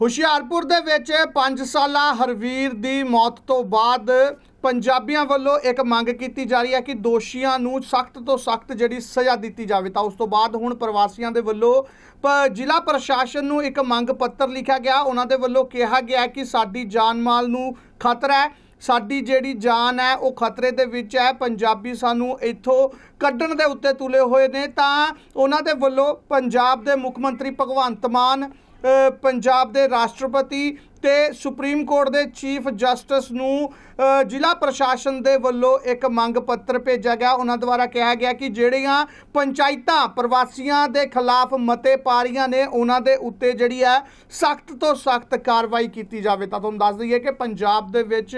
ਹੁਸ਼ਿਆਰਪੁਰ ਦੇ ਵਿੱਚ 5 ਸਾਲਾ ਹਰਵੀਰ ਦੀ ਮੌਤ ਤੋਂ ਬਾਅਦ ਪੰਜਾਬੀਆਂ ਵੱਲੋਂ ਇੱਕ ਮੰਗ ਕੀਤੀ ਜਾ ਰਹੀ ਹੈ ਕਿ ਦੋਸ਼ੀਆਂ ਨੂੰ ਸਖਤ ਤੋਂ ਸਖਤ ਜਿਹੜੀ ਸਜ਼ਾ ਦਿੱਤੀ ਜਾਵੇ। ਤਾਂ ਉਸ ਤੋਂ ਬਾਅਦ ਹੁਣ ਪ੍ਰਵਾਸੀਆਂ ਦੇ ਵੱਲੋਂ ਪ- ਜ਼ਿਲ੍ਹਾ ਪ੍ਰਸ਼ਾਸਨ ਨੂੰ ਇੱਕ ਮੰਗ ਪੱਤਰ ਲਿਖਿਆ ਗਿਆ। ਉਹਨਾਂ ਦੇ ਵੱਲੋਂ ਕਿਹਾ ਗਿਆ ਕਿ ਸਾਡੀ ਜਾਨ ਮਾਲ ਨੂੰ ਖਤਰਾ ਹੈ। ਸਾਡੀ ਜਿਹੜੀ ਜਾਨ ਹੈ, ਉਹ ਖਤਰੇ ਦੇ ਵਿੱਚ ਹੈ। ਪੰਜਾਬੀ ਸਾਨੂੰ ਇੱਥੋਂ ਕੱਢਣ ਦੇ ਉੱਤੇ ਤੁਲੇ ਹੋਏ ਨੇ। ਤਾਂ ਉਹਨਾਂ ਦੇ ਵੱਲੋਂ ਪੰਜਾਬ ਦੇ ਮੁੱਖ ਮੰਤਰੀ ਭਗਵੰਤ ਮਾਨ ਪੰਜਾਬ ਦੇ ਰਾਸ਼ਟਰਪਤੀ ਤੇ ਸੁਪਰੀਮ ਕੋਰਟ ਦੇ ਚੀਫ ਜਸਟਿਸ ਨੂੰ ਜ਼ਿਲ੍ਹਾ ਪ੍ਰਸ਼ਾਸਨ ਦੇ ਵੱਲੋਂ ਇੱਕ ਮੰਗ ਪੱਤਰ ਭੇਜਿਆ ਗਿਆ। ਉਹਨਾਂ ਦੁਆਰਾ ਕਿਹਾ ਗਿਆ ਕਿ ਜਿਹੜੀਆਂ ਪੰਚਾਇਤਾਂ ਪ੍ਰਵਾਸੀਆਂ ਦੇ ਖਿਲਾਫ ਮਤੇ ਪਾ ਰਹੀਆਂ ਨੇ, ਉਹਨਾਂ ਦੇ ਉੱਤੇ ਜਿਹੜੀ ਹੈ ਸਖਤ ਤੋਂ ਸਖਤ ਕਾਰਵਾਈ ਕੀਤੀ ਜਾਵੇ। ਤਾਂ ਤੁਹਾਨੂੰ ਦੱਸ ਦਈਏ ਕਿ ਪੰਜਾਬ ਦੇ ਵਿੱਚ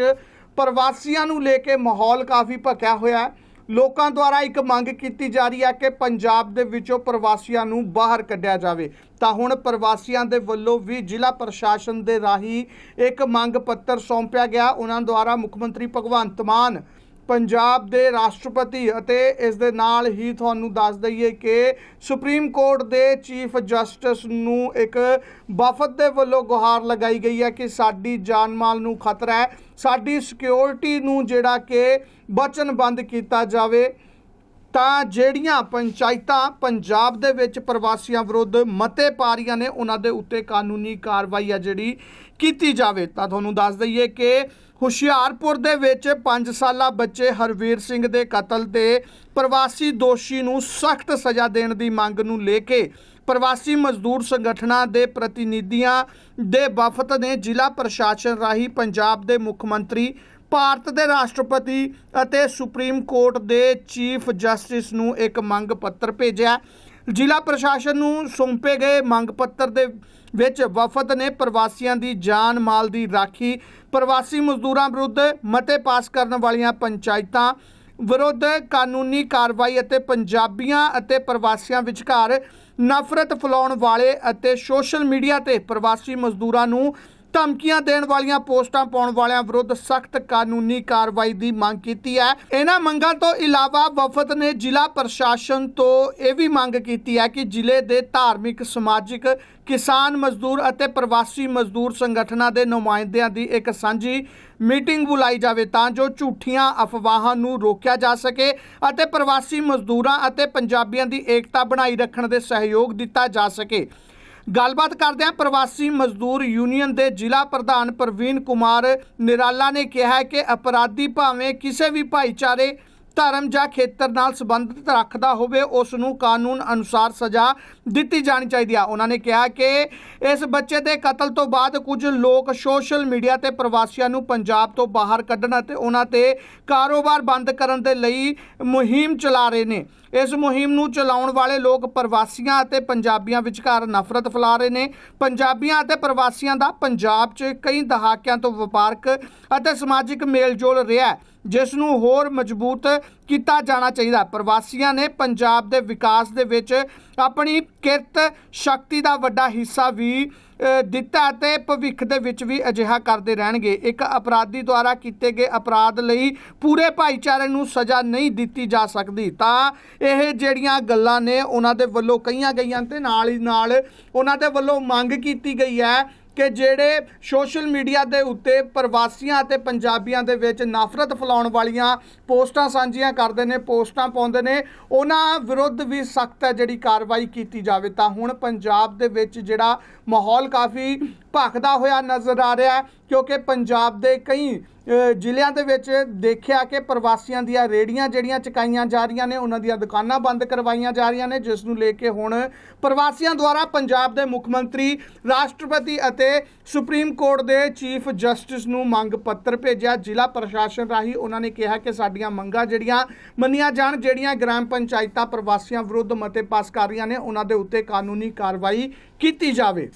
ਪ੍ਰਵਾਸੀਆਂ ਨੂੰ ਲੈ ਕੇ ਮਾਹੌਲ ਕਾਫੀ ਭਖਿਆ ਹੋਇਆ ਹੈ। ਲੋਕਾਂ ਦੁਆਰਾ ਇੱਕ ਮੰਗ ਕੀਤੀ ਜਾ ਰਹੀ ਹੈ ਕਿ ਪੰਜਾਬ ਦੇ ਵਿੱਚੋਂ ਪ੍ਰਵਾਸੀਆਂ ਨੂੰ ਬਾਹਰ ਕੱਢਿਆ ਜਾਵੇ। ਤਾਂ ਹੁਣ ਪ੍ਰਵਾਸੀਆਂ ਦੇ ਵੱਲੋਂ ਵੀ ਜ਼ਿਲ੍ਹਾ ਪ੍ਰਸ਼ਾਸਨ ਦੇ ਰਾਹੀਂ ਇੱਕ ਮੰਗ ਪੱਤਰ ਸੌਂਪਿਆ ਗਿਆ। ਉਹਨਾਂ ਦੁਆਰਾ ਮੁੱਖ ਮੰਤਰੀ ਭਗਵੰਤ ਮਾਨ ਪੰਜਾਬ ਦੇ ਰਾਸ਼ਟਰਪਤੀ ਅਤੇ ਇਸ ਦੇ ਨਾਲ ਹੀ ਤੁਹਾਨੂੰ ਦੱਸ ਦਈਏ ਕਿ ਸੁਪਰੀਮ ਕੋਰਟ ਦੇ ਚੀਫ ਜਸਟਿਸ ਨੂੰ ਇੱਕ ਵਫਦ ਦੇ ਵੱਲੋਂ ਗੁਹਾਰ ਲਗਾਈ ਗਈ ਹੈ ਕਿ ਸਾਡੀ ਜਾਨ ਮਾਲ ਨੂੰ ਖਤਰਾ ਹੈ, ਸਾਡੀ ਸਿਕਿਉਰਿਟੀ ਨੂੰ ਜਿਹੜਾ ਕਿ ਵਚਨਬੰਦ ਕੀਤਾ ਜਾਵੇ। ਤਾਂ ਜਿਹੜੀਆਂ ਪੰਚਾਇਤਾਂ ਪੰਜਾਬ ਦੇ ਵਿੱਚ ਪ੍ਰਵਾਸੀਆਂ ਵਿਰੁੱਧ ਮਤੇ ਪਾ ਰਹੀਆਂ ਨੇ, ਉਹਨਾਂ ਦੇ ਉੱਤੇ ਕਾਨੂੰਨੀ ਕਾਰਵਾਈ ਆ ਜਿਹੜੀ ਕੀਤੀ ਜਾਵੇ। ਤਾਂ ਤੁਹਾਨੂੰ ਦੱਸ ਦਈਏ ਕਿ ਹੁਸ਼ਿਆਰਪੁਰ ਦੇ ਵਿੱਚ 5 ਸਾਲਾ ਬੱਚੇ ਹਰਵੀਰ ਸਿੰਘ ਦੇ ਕਤਲ ਤੇ ਪ੍ਰਵਾਸੀ ਦੋਸ਼ੀ ਨੂੰ ਸਖਤ ਸਜ਼ਾ ਦੇਣ ਦੀ ਮੰਗ ਨੂੰ ਲੈ ਕੇ ਪ੍ਰਵਾਸੀ ਮਜ਼ਦੂਰ ਸੰਗਠਨਾਂ ਦੇ ਪ੍ਰਤੀਨਿਧੀਆਂ ਦੇ ਵਫਦ ਨੇ। ਜ਼ਿਲ੍ਹਾ ਪ੍ਰਸ਼ਾਸਨ ਰਾਹੀਂ ਪੰਜਾਬ ਦੇ ਮੁੱਖ ਮੰਤਰੀ ਭਾਰਤ ਦੇ ਰਾਸ਼ਟਰਪਤੀ ਅਤੇ ਸੁਪਰੀਮ ਕੋਰਟ ਦੇ ਚੀਫ ਜਸਟਿਸ ਨੂੰ ਇੱਕ ਮੰਗ ਪੱਤਰ ਭੇਜਿਆ। ਜ਼ਿਲ੍ਹਾ ਪ੍ਰਸ਼ਾਸਨ ਨੂੰ ਸੌਂਪੇ ਗਏ ਮੰਗ ਪੱਤਰ ਦੇ ਵਿੱਚ ਵਫਦ ਨੇ ਪ੍ਰਵਾਸੀਆਂ ਦੀ ਜਾਨ ਮਾਲ ਦੀ ਰਾਖੀ, ਪ੍ਰਵਾਸੀ ਮਜ਼ਦੂਰਾਂ ਵਿਰੁੱਧ ਮਤੇ ਪਾਸ ਕਰਨ ਵਾਲੀਆਂ ਪੰਚਾਇਤਾਂ ਵਿਰੁੱਧ ਕਾਨੂੰਨੀ ਕਾਰਵਾਈ ਅਤੇ ਪੰਜਾਬੀਆਂ ਅਤੇ ਪ੍ਰਵਾਸੀਆਂ ਵਿਚਕਾਰ ਨਫ਼ਰਤ ਫੈਲਾਉਣ ਵਾਲੇ ਅਤੇ ਸੋਸ਼ਲ ਮੀਡੀਆ ਤੇ ਪ੍ਰਵਾਸੀ ਮਜ਼ਦੂਰਾਂ ਨੂੰ ਧਮਕੀਆਂ ਦੇਣ ਵਾਲੀਆਂ ਪੋਸਟਾਂ ਪਾਉਣ ਵਾਲਿਆਂ ਵਿਰੁੱਧ ਸਖਤ ਕਾਨੂੰਨੀ ਕਾਰਵਾਈ ਦੀ ਮੰਗ ਕੀਤੀ ਹੈ। ਇਹਨਾਂ ਮੰਗਾਂ ਤੋਂ ਇਲਾਵਾ ਵਫਦ ਨੇ ਜ਼ਿਲ੍ਹਾ ਪ੍ਰਸ਼ਾਸਨ ਤੋਂ ਇਹ ਵੀ ਮੰਗ ਕੀਤੀ ਹੈ ਕਿ ਜ਼ਿਲ੍ਹੇ ਦੇ ਧਾਰਮਿਕ, ਸਮਾਜਿਕ, ਕਿਸਾਨ ਮਜ਼ਦੂਰ ਅਤੇ ਪ੍ਰਵਾਸੀ ਮਜ਼ਦੂਰ ਸੰਗਠਨਾਂ ਦੇ ਨੁਮਾਇੰਦਿਆਂ ਦੀ ਇੱਕ ਸਾਂਝੀ ਮੀਟਿੰਗ ਬੁਲਾਈ ਜਾਵੇ ਤਾਂ ਜੋ ਝੂਠੀਆਂ ਅਫਵਾਹਾਂ ਨੂੰ ਰੋਕਿਆ ਜਾ ਸਕੇ ਅਤੇ ਪ੍ਰਵਾਸੀ ਮਜ਼ਦੂਰਾਂ ਅਤੇ ਪੰਜਾਬੀਆਂ ਦੀ ਏਕਤਾ ਬਣਾਈ ਰੱਖਣ ਦੇ ਸਹਿਯੋਗ ਦਿੱਤਾ ਜਾ ਸਕੇ। ਗੱਲਬਾਤ ਕਰਦਿਆਂ ਪ੍ਰਵਾਸੀ ਮਜ਼ਦੂਰ ਯੂਨੀਅਨ ਦੇ ਜ਼ਿਲ੍ਹਾ ਪ੍ਰਧਾਨ ਪ੍ਰਵੀਨ ਕੁਮਾਰ ਨਿਰਾਲਾ ਨੇ ਕਿਹਾ ਕਿ ਅਪਰਾਧੀ ਭਾਵੇਂ ਕਿਸੇ ਵੀ ਭਾਈਚਾਰੇ, ਧਰਮ ਜਾਂ ਖੇਤਰ ਨਾਲ ਸੰਬੰਧਿਤ ਰੱਖਦਾ ਹੋਵੇ, ਉਸ ਨੂੰ ਕਾਨੂੰਨ ਅਨੁਸਾਰ ਸਜ਼ਾ ਦਿੱਤੀ ਜਾਣੀ ਚਾਹੀਦੀ ਆ। ਉਹਨਾਂ ਨੇ ਕਿਹਾ ਕਿ ਇਸ ਬੱਚੇ ਦੇ ਕਤਲ ਤੋਂ ਬਾਅਦ ਕੁਝ ਲੋਕ ਸੋਸ਼ਲ ਮੀਡੀਆ ਤੇ ਪ੍ਰਵਾਸੀਆਂ ਨੂੰ ਪੰਜਾਬ ਤੋਂ ਬਾਹਰ ਕੱਢਣ ਅਤੇ ਉਹਨਾਂ ਤੇ ਕਾਰੋਬਾਰ ਬੰਦ ਕਰਨ ਦੇ ਲਈ ਮੁਹਿੰਮ ਚਲਾ ਰਹੇ ਨੇ। ਇਸ ਮੁਹਿੰਮ ਨੂੰ ਚਲਾਉਣ ਵਾਲੇ ਲੋਕ ਪ੍ਰਵਾਸੀਆਂ ਅਤੇ ਪੰਜਾਬੀਆਂ ਵਿਚਕਾਰ ਨਫ਼ਰਤ ਫੈਲਾ ਰਹੇ ਨੇ। ਪੰਜਾਬੀਆਂ ਅਤੇ ਪ੍ਰਵਾਸੀਆਂ ਦਾ ਪੰਜਾਬ 'ਚ ਕਈ ਦਹਾਕਿਆਂ ਤੋਂ ਵਪਾਰਕ ਅਤੇ ਸਮਾਜਿਕ ਮੇਲਜੋਲ ਰਿਹਾ ਹੈ, ਜਿਸ ਨੂੰ ਹੋਰ ਮਜ਼ਬੂਤ ਕੀਤਾ ਜਾਣਾ ਚਾਹੀਦਾ ਪ੍ਰਵਾਸੀਆਂ ਨੇ ਪੰਜਾਬ ਦੇ ਵਿਕਾਸ ਦੇ ਵਿੱਚ ਆਪਣੀ ਕਿਰਤ ਸ਼ਕਤੀ ਦਾ ਵੱਡਾ ਹਿੱਸਾ ਵੀ ਦਿੱਤਾ ਅਤੇ ਭਵਿੱਖ ਦੇ ਵਿੱਚ ਵੀ ਅਜਿਹਾ ਕਰਦੇ ਰਹਿਣਗੇ। ਇੱਕ ਅਪਰਾਧੀ ਦੁਆਰਾ ਕੀਤੇ ਗਏ ਅਪਰਾਧ ਲਈ ਪੂਰੇ ਭਾਈਚਾਰੇ ਨੂੰ ਸਜ਼ਾ ਨਹੀਂ ਦਿੱਤੀ ਜਾ ਸਕਦੀ। ਤਾਂ ਇਹ ਜਿਹੜੀਆਂ ਗੱਲਾਂ ਨੇ, ਉਹਨਾਂ ਦੇ ਵੱਲੋਂ ਕਹੀਆਂ ਗਈਆਂ ਤੇ ਨਾਲ ਹੀ ਨਾਲ ਉਹਨਾਂ ਦੇ ਵੱਲੋਂ ਮੰਗ ਕੀਤੀ ਗਈ ਹੈ ਕਿ ਜਿਹੜੇ ਸੋਸ਼ਲ ਮੀਡੀਆ ਦੇ ਉੱਤੇ ਪ੍ਰਵਾਸੀਆਂ ਅਤੇ ਪੰਜਾਬੀਆਂ ਦੇ ਵਿੱਚ ਨਫ਼ਰਤ ਫੈਲਾਉਣ ਵਾਲੀਆਂ ਪੋਸਟਾਂ ਸਾਂਝੀਆਂ ਕਰਦੇ ਨੇ, ਪੋਸਟਾਂ ਪਾਉਂਦੇ ਨੇ, ਉਹਨਾਂ ਵਿਰੁੱਧ ਵੀ ਸਖਤ ਹੈ ਜਿਹੜੀ ਕਾਰਵਾਈ ਕੀਤੀ ਜਾਵੇ। ਤਾਂ ਹੁਣ ਪੰਜਾਬ ਦੇ ਵਿੱਚ ਜਿਹੜਾ ਮਾਹੌਲ ਕਾਫੀ ਭਖਦਾ ਹੋਇਆ ਨਜ਼ਰ ਆ ਰਿਹਾ ਹੈ, ਕਿਉਂਕਿ ਪੰਜਾਬ ਦੇ ਕਈ ਜ਼ਿਲ੍ਹਿਆਂ ਦੇ ਵਿੱਚ ਦੇਖਿਆ ਕਿ ਪ੍ਰਵਾਸੀਆਂ ਦੀਆਂ ਰੇੜੀਆਂ ਜਿਹੜੀਆਂ ਚਕਾਈਆਂ ਜਾ ਰਹੀਆਂ ਨੇ, ਉਹਨਾਂ ਦੀਆਂ ਦੁਕਾਨਾਂ ਬੰਦ ਕਰਵਾਈਆਂ ਜਾ ਰਹੀਆਂ ਨੇ, ਜਿਸ ਨੂੰ ਲੈ ਕੇ ਹੁਣ ਪ੍ਰਵਾਸੀਆਂ ਦੁਆਰਾ ਪੰਜਾਬ ਦੇ ਮੁੱਖ ਮੰਤਰੀ, ਰਾਸ਼ਟਰਪਤੀ ਅਤੇ ਸੁਪਰੀਮ ਕੋਰਟ ਦੇ ਚੀਫ ਜਸਟਿਸ ਨੂੰ ਮੰਗ ਪੱਤਰ ਭੇਜਿਆ। ਜ਼ਿਲ੍ਹਾ ਪ੍ਰਸ਼ਾਸਨ ਰਾਹੀਂ ਉਹਨਾਂ ਨੇ ਕਿਹਾ ਕਿ ਸਾਡੀਆਂ ਮੰਗਾਂ ਜਿਹੜੀਆਂ ਮੰਨੀਆਂ ਜਾਣ, ਜਿਹੜੀਆਂ ਗ੍ਰਾਮ ਪੰਚਾਇਤਾਂ ਪ੍ਰਵਾਸੀਆਂ ਵਿਰੁੱਧ ਮਤੇ ਪਾਸ ਕਰ ਰਹੀਆਂ ਨੇ, ਉਹਨਾਂ ਦੇ ਉੱਤੇ ਕਾਨੂੰਨੀ ਕਾਰਵਾਈ ਕੀਤੀ ਜਾਵੇ।